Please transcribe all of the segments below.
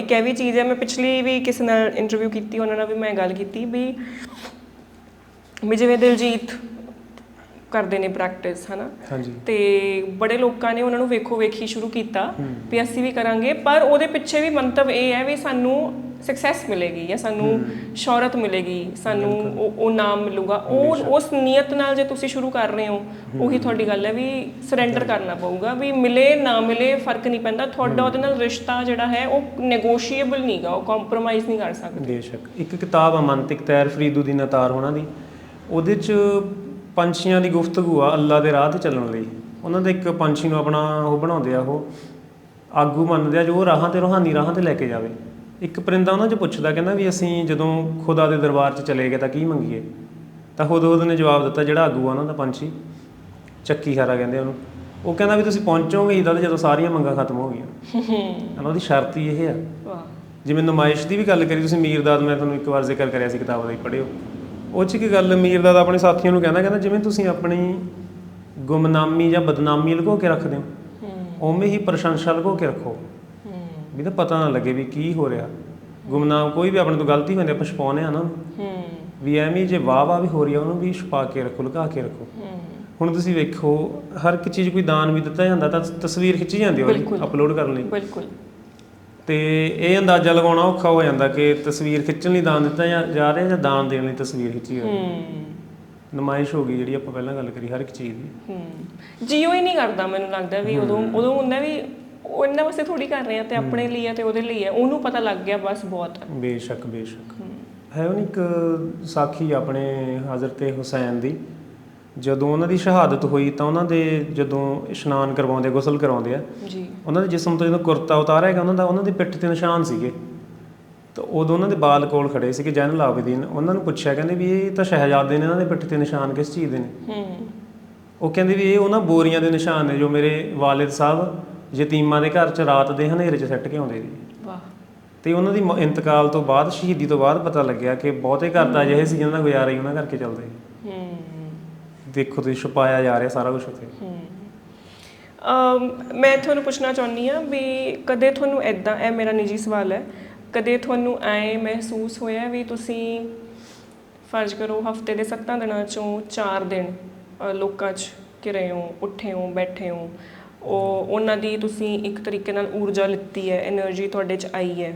ਇੱਕ ਇਹ ਵੀ ਚੀਜ਼ ਹੈ, ਮੈਂ ਪਿਛਲੀ ਵੀ ਕਿਸੇ ਨਾਲ ਇੰਟਰਵਿਊ ਕੀਤੀ, ਉਹਨਾਂ ਨਾਲ ਵੀ ਮੈਂ ਗੱਲ ਕੀਤੀ ਵੀ ਵੀ ਜਿਵੇਂ ਦਿਲਜੀਤ ਕਰਦੇ ਨੇ ਪ੍ਰੈਕਟਿਸ ਹਨਾ? ਤੇ ਬੜੇ ਲੋਕਾਂ ਨੇ ਉਹਨਾਂ ਨੂੰ ਵੇਖੋ ਵੇਖੀ ਸ਼ੁਰੂ ਕੀਤਾ ਵੀ ਅਸੀਂ ਵੀ ਕਰਾਂਗੇ ਪਰ ਉਹਦੇ ਪਿੱਛੇ ਵੀ ਮੰਤਵ ਇਹ ਹੈ ਵੀ ਸਾਨੂੰ ਸਕਸੈਸ ਮਿਲੇਗੀ ਜਾਂ ਸਾਨੂੰ ਸ਼ੌਹਰਤ ਮਿਲੇਗੀ ਸਾਨੂੰ ਉਹ ਨਾਮ ਮਿਲੂਗਾ। ਉਹ ਉਸ ਨੀਅਤ ਨਾਲ ਜੇ ਤੁਸੀਂ ਸ਼ੁਰੂ ਕਰ ਰਹੇ ਹੋ ਉਹੀ ਤੁਹਾਡੀ ਗੱਲ ਹੈ ਵੀ ਸਰੈਂਡਰ ਕਰਨਾ ਪਊਗਾ ਵੀ ਮਿਲੇ ਨਾ ਮਿਲੇ ਫ਼ਰਕ ਨਹੀਂ ਪੈਂਦਾ। ਤੁਹਾਡਾ ਉਹਦੇ ਨਾਲ ਰਿਸ਼ਤਾ ਜਿਹੜਾ ਹੈ ਉਹ ਨੈਗੋਸ਼ੀਏਬਲ ਨਹੀਂਗਾ ਉਹ ਕੰਪਰੋਮਾਈਜ਼ ਨਹੀਂ ਕਰ ਸਕਦੇ। ਬੇਸ਼ੱਕ। ਇੱਕ ਕਿਤਾਬ ਆ ਮੰਤਿਕ ਤੈਰ ਫਰੀਦੁਦੀਨ ਅਤਾਰ ਹੋਣਾ ਦੀ ਉਹਦੇ ਚ ਪੰਛੀਆਂ ਦੀ ਗੁਫ਼ਤਗੂ ਆ ਅੱਲਾ ਦੇ ਰਾਹ ਤੇ ਚੱਲਣ ਲਈ। ਉਹਨਾਂ ਦੇ ਇੱਕ ਪੰਛੀ ਨੂੰ ਆਪਣਾ ਉਹ ਬਣਾਉਂਦੇ ਆ ਉਹ ਆਗੂ ਮੰਨਦੇ ਆ ਜੋ ਉਹ ਰਾਹਾਂ ਤੇ ਰੂਹਾਨੀ ਰਾਹਾਂ ਤੇ ਲੈ ਕੇ ਜਾਵੇ। ਇੱਕ ਪਰਿੰਦਾ ਉਹਨਾਂ ਚ ਪੁੱਛਦਾ ਕਹਿੰਦਾ ਵੀ ਅਸੀਂ ਜਦੋਂ ਖੁਦਾ ਦੇ ਦਰਬਾਰ 'ਚ ਚਲੇ ਗਏ ਤਾਂ ਕੀ ਮੰਗੀਏ? ਤਾਂ ਹੁਦਹੁਦ ਨੇ ਜਵਾਬ ਦਿੱਤਾ ਜਿਹੜਾ ਆਗੂ ਆ ਉਹਨਾਂ ਦਾ ਪੰਛੀ ਚੱਕੀ ਹਾਰਾ ਕਹਿੰਦੇ ਉਹਨੂੰ। ਉਹ ਕਹਿੰਦਾ ਵੀ ਤੁਸੀਂ ਪਹੁੰਚੋਗੇ ਹੀ ਤਾਂ ਜਦੋਂ ਸਾਰੀਆਂ ਮੰਗਾਂ ਖਤਮ ਹੋ ਗਈਆਂ। ਕਹਿੰਦਾ ਉਹਦੀ ਸ਼ਰਤ ਹੀ ਇਹ ਆ। ਵਾਹ। ਜਿਵੇਂ ਨੁਮਾਇਸ਼ ਦੀ ਵੀ ਗੱਲ ਕਰੀ ਤੁਸੀਂ ਮੀਰਦਾਦ ਮੈਂ ਤੁਹਾਨੂੰ ਇੱਕ ਵਾਰ ਜ਼ਿਕਰ ਕਰਿਆ ਸੀ ਕਿਤਾਬ ਦਾ ਹੀ ਪੜ੍ਹਿਓ। ਉਹ ਚ ਕੀ ਗੱਲ? ਮੀਰਦਾਦ ਆਪਣੇ ਸਾਥੀਆਂ ਨੂੰ ਕਹਿੰਦਾ ਕਹਿੰਦਾ ਜਿਵੇਂ ਤੁਸੀਂ ਆਪਣੀ ਗੁਮਨਾਮੀ ਜਾਂ ਬਦਨਾਮੀ ਲੁਕੋ ਕੇ ਰੱਖਦੇ ਹੋ ਉਵੇਂ ਹੀ ਪ੍ਰਸ਼ੰਸਾ ਲੁਕੋ ਕੇ ਰੱਖੋ। ਵੀ ਤਾਂ ਪਤਾ ਨਾ ਲੱਗੇ ਵੀ ਕੀ ਹੋ ਰਿਹਾ। ਗੁਮਨਾਮ ਕੋਈ ਵੀ ਆਪਣੇ ਤੋਂ ਗਲਤੀ ਹੁੰਦੀ ਆਪਾਂ ਛਪਾਉਂਦੇ ਆ ਨਾ। ਹੂੰ। ਵੀ ਐਵੇਂ ਜੇ ਵਾਹ ਵਾਹ ਵੀ ਹੋ ਰਹੀ ਆ ਉਹਨੂੰ ਵੀ ਛੁਪਾ ਕੇ ਰੱਖੋ ਲੁਕਾ ਕੇ ਰੱਖੋ। ਹੂੰ। ਹੁਣ ਤੁਸੀਂ ਵੇਖੋ ਹਰ ਇੱਕ ਚੀਜ਼ ਕੋਈ ਦਾਨ ਵੀ ਦਿੱਤਾ ਜਾਂਦਾ ਤਾਂ ਤਸਵੀਰ ਖਿੱਚੀ ਜਾਂਦੀ ਉਹਦੀ ਬਿਲਕੁਲ। ਅਪਲੋਡ ਕਰਨ ਲਈ। ਬਿਲਕੁਲ। ਤੇ ਇਹ ਅੰਦਾਜ਼ਾ ਲਗਾਉਣਾ ਔਖਾ ਹੋ ਜਾਂਦਾ ਕਿ ਤਸਵੀਰ ਖਿੱਚਣ ਲਈ ਦਾਨ ਦਿੱਤਾ ਜਾਂ ਜਾ ਰਿਹਾ ਜਾਂ ਦਾਨ ਦੇਣ ਲਈ ਤਸਵੀਰ ਖਿੱਚੀ ਹੋਈ। ਹੂੰ। ਨੁਮਾਇਸ਼ ਹੋ ਗਈ ਜਿਹੜੀ ਆਪਾਂ ਪਹਿਲਾਂ ਗੱਲ ਕਰੀ ਹਰ ਇੱਕ ਚੀਜ਼ ਦੀ। ਹੂੰ। ਜੀਓ ਹੀ ਨਹੀਂ ਕਰਦਾ ਮੈਨੂੰ ਲੱਗਦਾ ਵੀ ਉਦੋਂ ਉਦੋਂ ਹੁੰਦਾ ਵੀ ਉਹ ਇਹਨਾਂ ਵਾਸਤੇ ਥੋੜੀ ਕਰ ਰਹੇ ਆ ਤੇ ਆਪਣੇ ਲਈ ਆ ਤੇ ਉਹਦੇ ਲਈ ਆ ਉਹਨੂੰ ਪਤਾ ਲੱਗ ਗਿਆ ਬਸ ਬਹੁਤ। ਆ। ਬੇਸ਼ੱਕ ਬੇਸ਼ੱਕ। ਹੈ। ਉਹ ਇੱਕ ਸਾਖੀ ਆਪਣੇ ਹਜ਼ਰਤ ਹੁਸੈਨ ਦੀ। ਜਦੋਂ ਉਹਨਾਂ ਦੀ ਸ਼ਹਾਦਤ ਹੋਈ ਤਾਂ ਉਹਨਾਂ ਦੇ ਜਦੋਂ ਇਸ਼ਨਾਨ ਕਰਵਾਉਂਦੇ ਗੁਸਲ ਕਰਾਉਂਦੇ ਆ ਜੀ। ਉਹਨਾਂ ਦੇ ਜਿਸਮ ਤੋਂ ਜਦੋਂ ਕੁਰਤਾ ਉਤਾਰਿਆ ਗਿਆ ਉਹਨਾਂ ਦਾ ਉਹਨਾਂ ਦੀ ਪਿੱਠ ਤੇ ਨਿਸ਼ਾਨ ਸੀਗੇ। ਤਾਂ ਉਦੋਂ ਉਹਨਾਂ ਦੇ ਬਾਲ ਕੋਲ ਖੜੇ ਸੀਗੇ ਜੈਨਲ ਆਬਦੀਨ ਉਹਨਾਂ ਨੂੰ ਪੁੱਛਿਆ ਕਹਿੰਦੇ ਵੀ ਇਹ ਤਾਂ ਸ਼ਹਿਜ਼ਾਦੇ ਨੇ ਇਹਨਾਂ ਦੇ ਪਿੱਠ ਤੇ ਨਿਸ਼ਾਨ ਕਿਸ ਚੀਜ਼ ਦੇ ਨੇ? ਹੂੰ। ਉਹ ਕਹਿੰਦੇ ਵੀ ਇਹ ਉਹਨਾਂ ਬੋਰੀਆਂ ਦੇ ਨਿਸ਼ਾਨ ਨੇ ਜੋ ਮੇਰੇ ਵਾਲਿਦ ਸਾਹਿਬ ਯਤੀਮਾਂ ਦੇ ਘਰ 'ਚ ਰਾਤ ਦੇ ਹਨੇਰੇ 'ਚ ਸੱਟ ਕੇ ਆਉਂਦੇ ਸੀ। ਵਾਹ। ਤੇ ਉਹਨਾਂ ਦੀ ਇੰਤਕਾਲ ਤੋਂ ਬਾਅਦ ਸ਼ਹੀਦੀ ਤੋਂ ਬਾਅਦ ਪਤਾ ਲੱਗਿਆ ਕਿ ਬਹੁਤੇ ਘਰ ਤਾਂ ਅਜਿਹੇ ਸੀ ਜਿਹਨਾਂ ਦਾ ਗੁਜ਼ਾਰਾ ਹੀ ਉਹਨਾਂ ਕਰਕੇ ਚੱਲਦਾ ਸੀ। ਦੇਖੋ, ਤੁਸੀਂ ਛੁਪਾਇਆ ਜਾ ਰਿਹਾ ਸਾਰਾ ਕੁਝ ਉੱਥੇ। ਮੈਂ ਤੁਹਾਨੂੰ ਪੁੱਛਣਾ ਚਾਹੁੰਦੀ ਆ ਵੀ ਕਦੇ ਤੁਹਾਨੂੰ ਐਦਾਂ ਇਹ ਮੇਰਾ ਨਿੱਜੀ ਸਵਾਲ ਹੈ, ਕਦੇ ਤੁਹਾਨੂੰ ਐ ਮਹਿਸੂਸ ਹੋਇਆ ਵੀ ਤੁਸੀਂ ਫਰਜ਼ ਕਰੋ ਹਫ਼ਤੇ ਦੇ ਸੱਤਾਂ ਦਿਨਾਂ ਚੋਂ ਚਾਰ ਦਿਨ ਲੋਕਾਂ 'ਚ ਕਿ ਹੋ, ਉੱਠੇ ਹੋ, ਬੈਠੇ ਹੋ, ਉਹ, ਉਹਨਾਂ ਦੀ ਤੁਸੀਂ ਇੱਕ ਤਰੀਕੇ ਨਾਲ ਊਰਜਾ ਲਿੱਤੀ ਹੈ એનર્ਜੀ ਤੁਹਾਡੇ 'ਚ ਆਈ ਹੈ,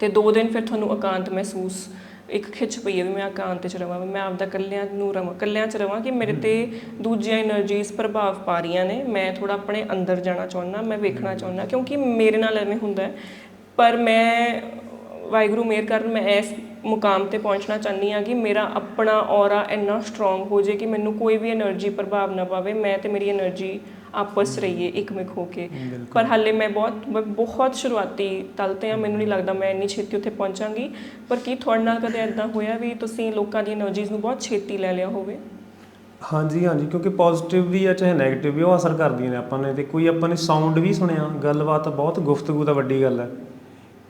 ਤੇ ਦੋ ਦਿਨ ਫਿਰ ਤੁਹਾਨੂੰ ਅਕਾਂਤ ਮਹਿਸੂਸ ਇੱਕ ਖਿੱਚ ਪਈ ਹੈ ਵੀ ਮੈਂ ਇਕਾਂਤ 'ਚ ਰਵਾਂ ਵੀ ਮੈਂ ਆਪਦਾ ਕੱਲਿਆਂ ਨੂੰ ਰਵਾਂ ਕੱਲਿਆਂ 'ਚ ਰਵਾਂ ਕਿ ਮੇਰੇ ਤੇ ਦੂਜੀਆਂ એનર્ਜੀਜ਼ ਪ੍ਰਭਾਵ ਪਾ ਰਹੀਆਂ ਨੇ ਮੈਂ ਥੋੜਾ ਆਪਣੇ ਅੰਦਰ ਜਾਣਾ ਚਾਹੁੰਦਾ ਮੈਂ ਵੇਖਣਾ ਚਾਹੁੰਦਾ ਕਿਉਂਕਿ ਮੇਰੇ ਨਾਲ ਐਵੇਂ ਹੁੰਦਾ ਪਰ ਮੈਂ ਵਾਹਿਗੁਰੂ ਮੇਰ ਕਰਨ ਮੈਂ ਇਸ ਮੁਕਾਮ ਤੇ ਪਹੁੰਚਣਾ ਚਾਹੁੰਦੀ ਆ ਕਿ ਮੇਰਾ ਆਪਣਾ ਔਰਾ ਇੰਨਾ ਸਟਰੋਂਗ ਹੋ ਜੇ ਕਿ ਮੈਨੂੰ ਕੋਈ ਵੀ એનર્ਜੀ ਪ੍ਰਭਾਵ ਨਾ ਪਾਵੇ ਮੈਂ ਤੇ ਮੇਰੀ એનર્ਜੀ ਆਪਸ ਰਹੀਏ ਇਕਮਿਕ ਹੋ ਕੇ। ਪਰ ਹਾਲੇ ਮੈਂ ਬਹੁਤ ਬਹੁਤ ਸ਼ੁਰੂਆਤੀ ਤਲ ਤੇ ਆ ਮੈਨੂੰ ਨਹੀਂ ਲੱਗਦਾ ਮੈਂ ਇੰਨੀ ਛੇਤੀ ਉੱਥੇ ਪਹੁੰਚਾਂਗੀ। ਪਰ ਕੀ ਤੁਹਾਡੇ ਨਾਲ ਕਦੇ ਐਦਾਂ ਹੋਇਆ ਵੀ ਤੁਸੀਂ ਲੋਕਾਂ ਦੀ એનર્ਜੀਜ਼ ਨੂੰ ਬਹੁਤ ਛੇਤੀ ਲੈ ਲਿਆ ਹੋਵੇ? ਹਾਂਜੀ ਹਾਂਜੀ ਕਿਉਂਕਿ ਪੋਜ਼ਿਟਿਵ ਵੀ ਆ ਚਾਹੇ ਨੈਗੇਟਿਵ ਵੀ ਉਹ ਅਸਰ ਕਰਦੀਆਂ ਨੇ ਆਪਾਂ ਨੇ। ਤੇ ਕੋਈ ਆਪਾਂ ਨੇ ਸਾਊਂਡ ਵੀ ਸੁਣਿਆ ਗੱਲਬਾਤ ਬਹੁਤ ਗੁਫ਼ਤਗੂ ਦਾ ਵੱਡੀ ਗੱਲ ਹੈ।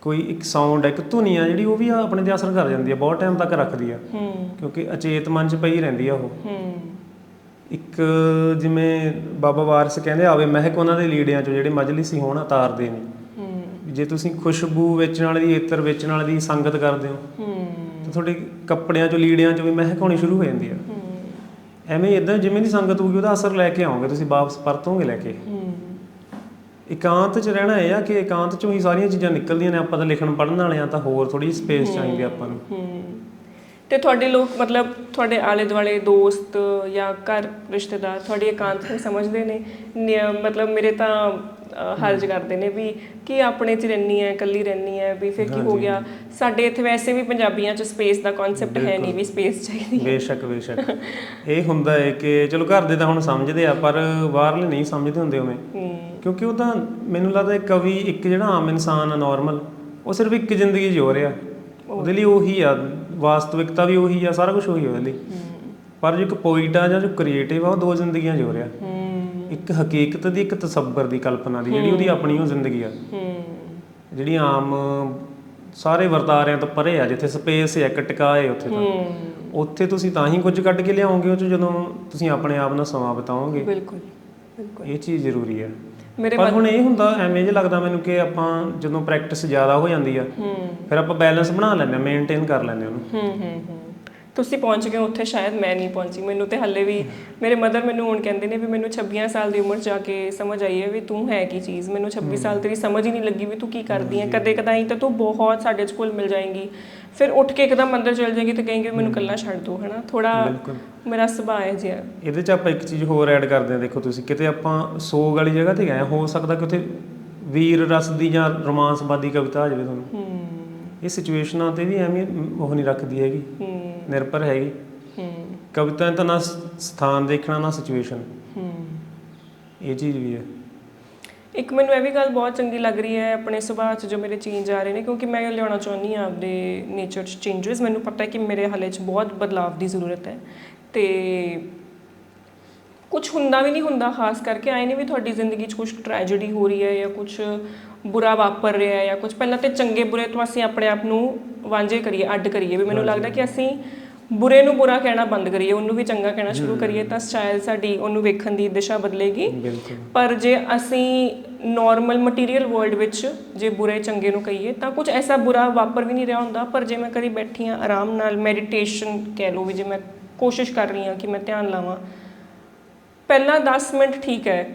ਕੋਈ ਇੱਕ ਸਾਊਂਡ ਇੱਕ ਧੁਨੀ ਆ ਜਿਹੜੀ ਉਹ ਵੀ ਆਪਣੇ ਤੇ ਅਸਰ ਕਰ ਜਾਂਦੀ ਹੈ ਬਹੁਤ ਟਾਈਮ ਤੱਕ ਰੱਖਦੀ ਆ। ਕਿਉਂਕਿ ਅਚੇਤ ਮਨ 'ਚ ਪਈ ਰਹਿੰਦੀ ਆ ਉਹ। ਇੱਕ ਜਿਵੇਂ ਬਾਬਾ ਵਾਰਿਸ ਕਹਿੰਦੇ ਆਵੇ ਮਹਿਕ ਉਹਨਾਂ ਦੇ ਲੀੜਿਆਂ 'ਚੋਂ ਜਿਹੜੇ ਮਜਲਿਸੀ ਹੋਣ ਉਤਾਰਦੇ ਨੇ। ਜੇ ਤੁਸੀਂ ਖੁਸ਼ਬੂ ਵੇਚਣ ਵਾਲੇ ਦੀ ਇਤਰ ਵੇਚਣ ਵਾਲੇ ਦੀ ਸੰਗਤ ਕਰਦੇ ਹੋ ਹੂੰ। ਤਾਂ ਤੁਹਾਡੇ ਕੱਪੜਿਆਂ 'ਚੋਂ ਲੀੜਿਆਂ 'ਚੋਂ ਵੀ ਮਹਿਕ ਆਉਣੀ ਸ਼ੁਰੂ ਹੋ ਜਾਂਦੀ ਆ। ਹੂੰ। ਐਵੇਂ ਇਦਾਂ ਜਿਵੇਂ ਦੀ ਸੰਗਤ ਹੋਊਗੀ ਉਹਦਾ ਅਸਰ ਲੈ ਕੇ ਆਓਗੇ ਤੁਸੀਂ ਵਾਪਸ ਪਰਤੋਗੇ ਲੈ ਕੇ। ਹੂੰ। ਇਕਾਂਤ 'ਚ ਰਹਿਣਾ ਇਹ ਆ ਕਿ ਇਕਾਂਤ 'ਚੋਂ ਹੀ ਸਾਰੀਆਂ ਚੀਜ਼ਾਂ ਨਿਕਲਦੀਆਂ ਨੇ ਆਪਾਂ ਤਾਂ ਲਿਖਣ ਪੜ੍ਹਨ ਵਾਲੇ ਆ ਤਾਂ ਹੋਰ ਥੋੜੀ ਸਪੇਸ ਚਾਹੀਦੀ ਆਪਾਂ ਨੂੰ। ਹੂੰ। ਤੇ ਤੁਹਾਡੇ ਲੋਕ ਮਤਲਬ ਤੁਹਾਡੇ ਆਲੇ ਦੁਆਲੇ ਦੋਸਤ ਜਾਂ ਘਰ ਰਿਸ਼ਤੇਦਾਰ ਤੁਹਾਡੀ ਇਕਾਂਤ ਨੂੰ ਸਮਝਦੇ ਨੇ? ਨਿ- ਮਤਲਬ ਮੇਰੇ ਤਾਂ ਅ, ਹਰਜ ਕਰਦੇ ਨੇ ਵੀ ਕੀ ਆਪਣੇ ਚ ਰਹਿਣੀ ਹੈ ਇਕੱਲੀ ਰਹਿਣੀ ਹੈ ਵੀ ਫਿਰ ਕੀ ਹੋ। ਗਿਆ? ਸਾਡੇ ਇੱਥੇ ਵੈਸੇ ਵੀ ਪੰਜਾਬੀਆਂ ਚ ਸਪੇਸ ਦਾ ਕਨਸੈਪਟ ਹੈ ਨਹੀਂ ਵੀ ਸਪੇਸ ਚਾਹੀਦੀ ਬੇਸ਼ੱਕ ਬੇਸ਼ੱਕ। ਇਹ ਹੁੰਦਾ ਹੈ ਕਿ ਚਲੋ ਘਰ ਦੇ ਤਾਂ ਹੁਣ ਸਮਝਦੇ ਆ ਪਰ ਬਾਹਰਲੇ ਨਹੀਂ ਸਮਝਦੇ ਹੁੰਦੇ ਉਵੇਂ। ਕਿਉਂਕਿ ਉਹ ਤਾਂ ਮੈਨੂੰ ਲੱਗਦਾ ਇੱਕ ਕਵੀ ਇੱਕ ਜਿਹੜਾ ਆਮ ਇਨਸਾਨ ਆ ਨਾਰਮਲ ਉਹ ਸਿਰਫ ਇੱਕ ਜ਼ਿੰਦਗੀ ਜਿਉ ਰਿਹਾ। ਉਹਦੇ ਲਈ ਉਹੀ ਆ। ਵਾਸਤਵਿਕਤਾ ਵੀ ਉਹੀ ਆ ਸਾਰਾ ਕੁਝ ਉਹੀ ਆ ਉਹਦੇ ਪਰ ਜੋ ਇੱਕ ਪੋਇਟ ਆ ਜਾਂ ਜੋ ਕ੍ਰੀਏਟਿਵ ਆ ਉਹ ਦੋ ਜ਼ਿੰਦਗੀਆਂ ਜਿਉ ਰਿਹਾ। ਇੱਕ ਹਕੀਕਤ ਦੀ ਇੱਕ ਤਸੱਬਰ ਦੀ ਕਲਪਨਾ ਦੀ ਜਿਹੜੀ ਉਹਦੀ ਆਪਣੀ ਉਹ ਜ਼ਿੰਦਗੀ ਆ। ਜਿਹੜੀ ਆਮ ਸਾਰੇ ਵਰਤਾਰਿਆਂ ਤੋਂ ਪਰੇ ਆ ਜਿੱਥੇ ਸਪੇਸ ਹੈ ਇੱਕ ਟਿਕਾ ਹੈ ਉੱਥੇ ਤਾਂ। ਉੱਥੇ ਤੁਸੀਂ ਤਾਂ ਹੀ ਕੁਝ ਕੱਢ ਕੇ ਲਿਆਓਗੇ ਉਹ 'ਚੋਂ ਜਦੋਂ ਤੁਸੀਂ ਆਪਣੇ ਆਪ ਨਾਲ ਸਮਾਂ ਬਿਤਾਓਗੇ। ਬਿਲਕੁਲ। ਇਹ ਚੀਜ਼ ਜ਼ਰੂਰੀ ਹੈ ਮੇਰੇ ਪਰ ਹੁਣ ਇਹ ਹੁੰਦਾ ਐਵੇਂ ਜਿਹਾ ਲੱਗਦਾ ਮੈਨੂੰ ਕਿ ਆਪਾਂ ਜਦੋਂ ਪ੍ਰੈਕਟਿਸ ਜ਼ਿਆਦਾ ਹੋ ਜਾਂਦੀ ਆ ਫਿਰ ਆਪਾਂ ਬੈਲੈਂਸ ਬਣਾ ਲੈਂਦੇ ਆ ਮੇਨਟੇਨ ਕਰ ਲੈਂਦੇ ਆ ਉਹਨੂੰ। ਹੂੰ ਹੂੰ ਹੂੰ। ਤੁਸੀਂ ਪਹੁੰਚ ਗਏ ਉੱਥੇ ਸ਼ਾਇਦ ਮੈਂ ਨਹੀਂ ਪਹੁੰਚੀ। ਮੈਨੂੰ ਤੇ ਹੱਲੇ ਵੀ ਮੇਰੇ ਮਦਰ ਮੈਨੂੰ ਹੁਣ ਕਹਿੰਦੇ ਨੇ ਵੀ ਮੈਨੂੰ 26 ਸਾਲ ਦੀ ਉਮਰ ਜਾ ਕੇ ਸਮਝ ਆਈ ਹੈ ਵੀ ਤੂੰ ਹੈ ਕੀ ਚੀਜ਼? ਮੈਨੂੰ 26 ਸਾਲ ਤੇਰੀ ਸਮਝ ਹੀ ਨਹੀਂ ਲੱਗੀ ਵੀ ਤੂੰ ਕੀ ਕਰਦੀ ਹੈ। ਕਦੇ ਕਦਾਈ ਤਾਂ ਤੂੰ ਬਹੁਤ ਸਾਡੇ ਸਕੂਲ ਮਿਲ ਜਾਏਂਗੀ। ਫਿਰ ਉੱਠ ਕੇ ਇੱਕਦਮ ਅੰਦਰ ਚਲ ਜਾਏਗੀ ਤੇ ਕਹੇਂਗੇ ਮੈਨੂੰ ਕੱਲਾ ਛੱਡ ਦੋ ਹਨਾ? ਥੋੜਾ ਮੇਰਾ ਸੁਭਾਅ ਹੈ ਜਿਹਾ ਇਹਦੇ 'ਚ ਆਪਾਂ ਇੱਕ ਚੀਜ਼ ਹੋਰ ਐਡ ਕਰਦੇ ਆ ਦੇਖੋ ਤੁਸੀਂ ਕਿਤੇ ਆਪਾਂ ਸੋਗ ਵਾਲੀ ਜਗ੍ਹਾ ਤੇ ਗਏ ਹਾਂ, ਸਕਦਾ ਕਿ ਉੱਥੇ ਵੀਰ ਰਸ ਦੀ ਜਾਂ ਰੋਮਾਂਸਵਾਦੀ ਕਵਿਤਾ ਆ ਜਾਵੇ ਤੁਹਾਨੂੰ। ਇਹ ਸਿਚੁਏਸ਼ਨਾਂ ਤੇ ਵੀ ਐਵੇਂ ਉਹ ਨਹੀਂ ਰੱਖਦੀ ਹੈਗੀ। ਨਿਰਭਰ ਹੈਗੀ। ਹੂੰ। ਕਵਿਤਾ ਤਾਂ ਨਾ ਸਥਾਨ ਦੇਖਣਾ ਨਾ ਸਿਚੁਏਸ਼ਨ ਹੂੰ। ਇਹ ਚੀਜ਼ ਵੀ ਹੈ। ਇੱਕ ਮੈਨੂੰ ਇਹ ਵੀ ਗੱਲ ਬਹੁਤ ਚੰਗੀ ਲੱਗ ਰਹੀ ਹੈ ਆਪਣੇ ਸੁਭਾਅ 'ਚ ਜੋ ਮੇਰੇ ਚੇਂਜ ਆ ਰਹੇ ਨੇ ਕਿਉਂਕਿ ਮੈਂ ਲਿਆਉਣਾ ਚਾਹੁੰਦੀ ਹਾਂ ਆਪਦੇ ਨੇਚਰ 'ਚ ਚੇਂਜਸ ਮੈਨੂੰ ਪਤਾ ਹੈ ਕਿ ਮੇਰੇ ਹਾਲੇ 'ਚ ਬਹੁਤ ਬਦਲਾਵ ਦੀ ਜ਼ਰੂਰਤ ਹੈ। ਤੇ ਕੁਝ ਹੁੰਦਾ ਵੀ ਨਹੀਂ ਹੁੰਦਾ ਖਾਸ ਕਰਕੇ ਆਏ ਨਹੀਂ ਵੀ ਤੁਹਾਡੀ ਜ਼ਿੰਦਗੀ 'ਚ ਕੁਝ ਟ੍ਰੈਜੇਡੀ ਹੋ ਰਹੀ ਹੈ ਜਾਂ ਕੁਝ ਬੁਰਾ ਵਾਪਰ ਰਿਹਾ ਹੈ ਜਾਂ ਕੁਝ ਪਹਿਲਾਂ ਤੇ ਚੰਗੇ ਬੁਰੇ ਤੋਂ ਅਸੀਂ ਆਪਣੇ ਆਪ ਨੂੰ ਵਾਂਝੇ ਕਰੀਏ ਅੱਡ ਕਰੀਏ। ਵੀ ਮੈਨੂੰ ਲੱਗਦਾ ਕਿ ਅਸੀਂ ਬੁਰੇ ਨੂੰ ਬੁਰਾ ਕਹਿਣਾ ਬੰਦ ਕਰੀਏ ਉਹਨੂੰ ਵੀ ਚੰਗਾ ਕਹਿਣਾ ਸ਼ੁਰੂ ਕਰੀਏ ਤਾਂ ਸ਼ਾਇਦ ਸਾਡੀ ਉਹਨੂੰ ਵੇਖਣ ਦੀ ਦਿਸ਼ਾ ਬਦਲੇਗੀ। ਪਰ ਜੇ ਅਸੀਂ ਨਾਰਮਲ ਮਟੀਰੀਅਲ ਵਰਲਡ ਵਿੱਚ ਜੇ ਬੁਰੇ ਚੰਗੇ ਨੂੰ ਕਹੀਏ ਤਾਂ ਕੁਝ ਐਸਾ ਬੁਰਾ ਵਾਪਰ ਵੀ ਨਹੀਂ ਰਿਹਾ ਹੁੰਦਾ। ਪਰ ਜੇ ਮੈਂ ਕਦੀ ਬੈਠੀ ਹਾਂ ਆਰਾਮ ਨਾਲ ਮੈਡੀਟੇਸ਼ਨ ਕਹਿ ਲਓ ਵੀ ਜੇ ਮੈਂ ਕੋਸ਼ਿਸ਼ ਕਰ ਰਹੀ ਹਾਂ ਕਿ ਮੈਂ ਧਿਆਨ ਲਾਵਾਂ ਪਹਿਲਾਂ 10 ਮਿੰਟ ਠੀਕ ਹੈ।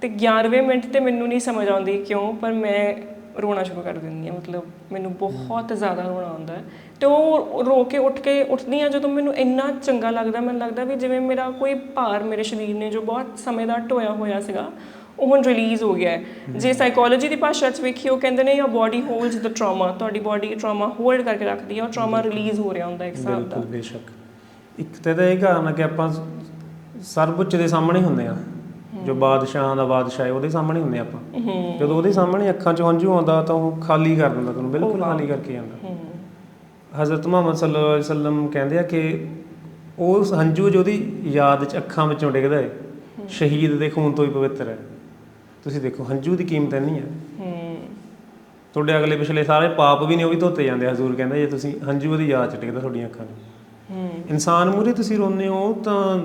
ਤੇ 11ਵੇਂ ਮਿੰਟ ਤੇ ਮੈਨੂੰ ਨਹੀਂ ਸਮਝ ਆਉਂਦੀ ਕਿਉਂ ਪਰ ਮੈਂ ਰੋਣਾ ਸ਼ੁਰੂ ਕਰ ਦਿੰਦੀ ਹਾਂ ਮਤਲਬ ਮੈਨੂੰ ਬਹੁਤ ਜ਼ਿਆਦਾ ਰੋਣਾ ਆਉਂਦਾ ਹੈ। ਤੇ ਉਹ ਰੋ ਕੇ ਉੱਠ ਕੇ ਉੱਠਦੀ ਹਾਂ ਜਦੋਂ ਮੈਨੂੰ ਇੰਨਾ ਚੰਗਾ ਲੱਗਦਾ ਮੈਨੂੰ ਲੱਗਦਾ ਵੀ ਜਿਵੇਂ ਮੇਰਾ ਕੋਈ ਭਾਰ ਮੇਰੇ ਸਰੀਰ ਨੇ ਜੋ ਬਹੁਤ ਸਮੇਂ ਦਾ ਢੋਇਆ ਹੋਇਆ ਸੀਗਾ ਉਹ ਹੁਣ ਰਿਲੀਜ਼ ਹੋ ਗਿਆ ਹੈ। ਜੇ ਸਾਈਕੋਲੋਜੀ ਦੀ ਭਾਸ਼ਾ 'ਚ ਵੇਖੀਏ ਉਹ ਕਹਿੰਦੇ ਨੇ your body holds the trauma ਤੁਹਾਡੀ ਬਾਡੀ ਟਰਾਮਾ ਹੋਲਡ ਕਰਕੇ ਰੱਖਦੀ ਹੈ ਉਹ ਟਰਾਮਾ ਰਿਲੀਜ਼ ਹੋ ਰਿਹਾ ਹੁੰਦਾ ਇੱਕ ਹਿਸਾਬ ਦਾ। ਬਿਲਕੁਲ ਬੇਸ਼ੱਕ। ਇੱਕ ਤਾਂ ਇਹਦਾ ਇਹ ਕਾਰਨ ਹੈ ਕਿ ਆਪਾਂ ਸਰਬਉੱਚ ਦੇ ਸਾਹਮਣੇ ਹੁੰਦੇ ਆ ਜੋ ਬਾਦਸ਼ਾਹਾਂ ਦਾ ਬਾਦਸ਼ਾਹ ਹੈ ਉਹਦੇ ਸਾਹਮਣੇ ਹੁੰਦੇ ਆਪਾਂ। ਜਦੋਂ ਉਹਦੇ ਸਾਹਮਣੇ ਅੱਖਾਂ 'ਚ ਹੰਝੂ ਆਉਂਦਾ ਤਾਂ ਉਹ ਖਾਲੀ ਕਰ ਦਿੰਦਾ ਤੁਹਾਨੂੰ ਬਿਲਕੁਲ ਖਾਲੀ ਕਰਕੇ ਜਾਂਦਾ। ਹਜ਼ਰਤ ਮੁਹੰਮਦ ਸੱਲੱਲਾਹੁ ਅਲੈਹਿ ਵਸੱਲਮ ਕਹਿੰਦੇ ਆ ਕਿ ਉਹ ਹੰਝੂ ਜੋ ਉਹਦੀ ਯਾਦ 'ਚ ਅੱਖਾਂ ਵਿੱਚੋਂ ਡਿੱਗਦਾ ਹੈ ਸ਼ਹੀਦ ਦੇ ਖੂਨ ਤੋਂ ਹੀ ਪਵਿੱਤਰ ਹੈ। ਤੁਸੀਂ ਦੇਖੋ ਹੰਝੂ ਦੀ ਕੀਮਤ ਇੰਨੀ ਹੈ। ਤੁਹਾਡੇ ਅਗਲੇ ਪਿਛਲੇ ਸਾਰੇ ਪਾਪ ਵੀ ਨੇ ਉਹ ਵੀ ਧੋਤੇ ਜਾਂਦੇ ਹਜ਼ੂਰ ਕਹਿੰਦਾ ਜੇ ਤੁਸੀਂ ਹੰਝੂ ਉਹਦੀ ਯਾਦ 'ਚ ਡਿੱਗਦਾ ਤੁਹਾਡੀਆਂ ਅੱਖਾਂ 'ਚ। ਇਨਸਾਨ ਮੂਰੇ ਤੁਸੀਂ ਰੋਂਦੇ ਹੋ ਤਾਂ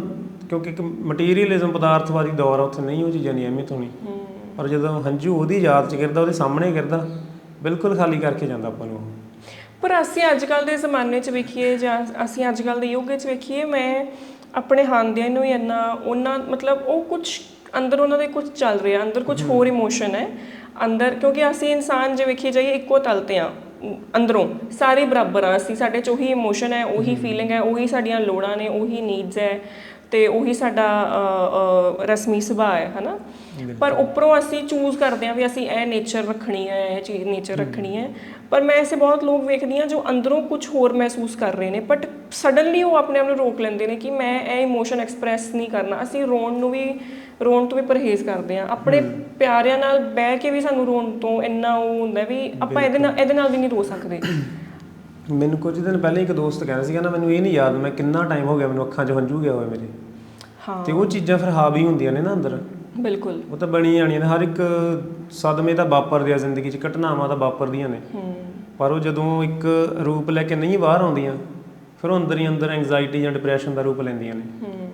ਕਿਉਂਕਿ ਇੱਕ ਮਟੀਰੀਅਲਿਜ਼ਮ ਪਦਾਰਥਵਾਦੀ ਦੌਰ ਆ ਉੱਥੇ ਨਹੀਂ ਉਹ ਚੀਜ਼ਾਂ ਦੀ ਅਹਿਮੀਅਤ ਹੋਣੀ ਪਰ ਜਦੋਂ ਹੰਝੂ ਉਹਦੀ ਯਾਦ 'ਚ ਗਿਰਦਾ ਉਹਦੇ ਸਾਹਮਣੇ ਗਿਰਦਾ ਬਿਲਕੁਲ ਖਾਲੀ ਕਰਕੇ ਜਾਂਦਾ ਆਪਾਂ ਨੂੰ। ਪਰ ਅਸੀਂ ਅੱਜ ਕੱਲ ਦੇ ਜ਼ਮਾਨੇ 'ਚ ਵੇਖੀਏ ਜਾਂ ਅਸੀਂ ਅੱਜ ਕੱਲ ਦੇ ਯੁੱਗ 'ਚ ਵੇਖੀਏ ਮੈਂ ਆਪਣੇ ਹਾਂਦਿਆਂ ਨੂੰ ਹੀ ਇੰਨਾ ਉਹਨਾਂ ਮਤਲਬ ਉਹ ਕੁਝ ਅੰਦਰ ਉਹਨਾਂ ਦੇ ਕੁਝ ਚੱਲ ਰਿਹਾ ਅੰਦਰ ਕੁਝ ਹੋਰ ਇਮੋਸ਼ਨ ਹੈ। ਅੰਦਰ ਕਿਉਂਕਿ ਅਸੀਂ ਇਨਸਾਨ ਜੇ ਵੇਖੀ ਜਾਈਏ ਇੱਕੋ ਤਲ ਤੇ ਆ ਅੰਦਰੋਂ। ਸਾਰੇ ਬਰਾਬਰ ਆ ਅਸੀਂ ਸਾਡੇ 'ਚ ਉਹੀ ਇਮੋਸ਼ਨ ਹੈ ਉਹੀ ਫੀਲਿੰਗ ਹੈ ਉਹੀ ਸਾਡੀਆਂ ਲੋੜਾਂ ਨੇ ਉਹੀ ਨੀਡਸ ਹੈ। ਤੇ ਉਹੀ ਸਾਡਾ ਰਸਮੀ ਸੁਭਾਅ ਹੈ ਹਨਾ? ਪਰ ਉੱਪਰੋਂ ਅਸੀਂ ਚੂਜ਼ ਕਰਦੇ ਹਾਂ ਵੀ ਅਸੀਂ ਇਹ ਨੇਚਰ ਰੱਖਣੀ ਹੈ ਇਹ ਚੀਜ਼ ਨੇਚਰ ਰੱਖਣੀ ਹੈ। ਪਰ ਮੈਂ ਐਸੇ ਬਹੁਤ ਲੋਕ ਵੇਖਦੀ ਹਾਂ ਜੋ ਅੰਦਰੋਂ ਕੁਝ ਹੋਰ ਮਹਿਸੂਸ ਕਰ ਰਹੇ ਨੇ ਬਟ ਸਡਨਲੀ ਉਹ ਆਪਣੇ ਆਪ ਨੂੰ ਰੋਕ ਲੈਂਦੇ ਨੇ ਕਿ ਮੈਂ ਇਹ ਇਮੋਸ਼ਨ ਐਕਸਪ੍ਰੈਸ ਨਹੀਂ ਕਰਨਾ। ਅਸੀਂ ਰੋਣ ਨੂੰ ਵੀ ਰੋਣ ਤੋਂ ਵੀ ਪਰਹੇਜ਼ ਕਰਦੇ ਹਾਂ। ਆਪਣੇ ਪਿਆਰਿਆਂ ਨਾਲ ਬਹਿ ਕੇ ਵੀ ਸਾਨੂੰ ਰੋਣ ਤੋਂ ਇੰਨਾ ਉਹ ਹੁੰਦਾ ਵੀ ਆਪਾਂ ਇਹਦੇ ਨਾਲ ਇਹਦੇ ਨਾਲ ਵੀ ਨਹੀਂ ਰੋ ਸਕਦੇ। ਮੈਨੂੰ ਕੁਝ ਦਿਨ ਪਹਿਲਾਂ ਇੱਕ ਦੋਸਤ ਕਹਿੰਦਾ ਸੀਗਾ ਨਾ ਮੈਨੂੰ ਇਹ ਨਹੀਂ ਯਾਦ ਮੈਂ ਕਿੰਨਾ ਟਾਈਮ ਹੋ ਗਿਆ ਮੈਨੂੰ ਅੱਖਾਂ 'ਚ ਹੰਝੂ ਗਿਆ ਹੋਇਆ ਮੇਰੇ। ਹਾਂ। ਤੇ ਉਹ ਚੀਜ਼ਾਂ ਫਿਰ ਹਾਵੀ ਹੁੰਦੀਆਂ ਨੇ ਨਾ ਅੰਦਰ। ਬਿਲਕੁਲ। ਉਹ ਤਾਂ ਬਣੀ ਜਾਣੀਆਂ ਨੇ ਹਰ ਇੱਕ ਸਦਮੇ ਤਾਂ ਵਾਪਰਦੇ ਆ ਜ਼ਿੰਦਗੀ 'ਚ ਘਟਨਾਵਾਂ ਤਾਂ ਵਾਪਰਦੀਆਂ ਨੇ। ਹੂੰ। ਪਰ ਉਹ ਜਦੋਂ ਇੱਕ ਰੂਪ ਲੈ ਕੇ ਨਹੀਂ ਬਾਹਰ ਆਉਂਦੀਆਂ ਫਿਰ ਉਹ ਅੰਦਰ ਹੀ ਅੰਦਰ ਐਂਗਜ਼ਾਈਟੀ ਜਾਂ ਡਿਪਰੈਸ਼ਨ ਦਾ ਰੂਪ ਲੈਂਦੀਆਂ ਨੇ। ਹੂੰ।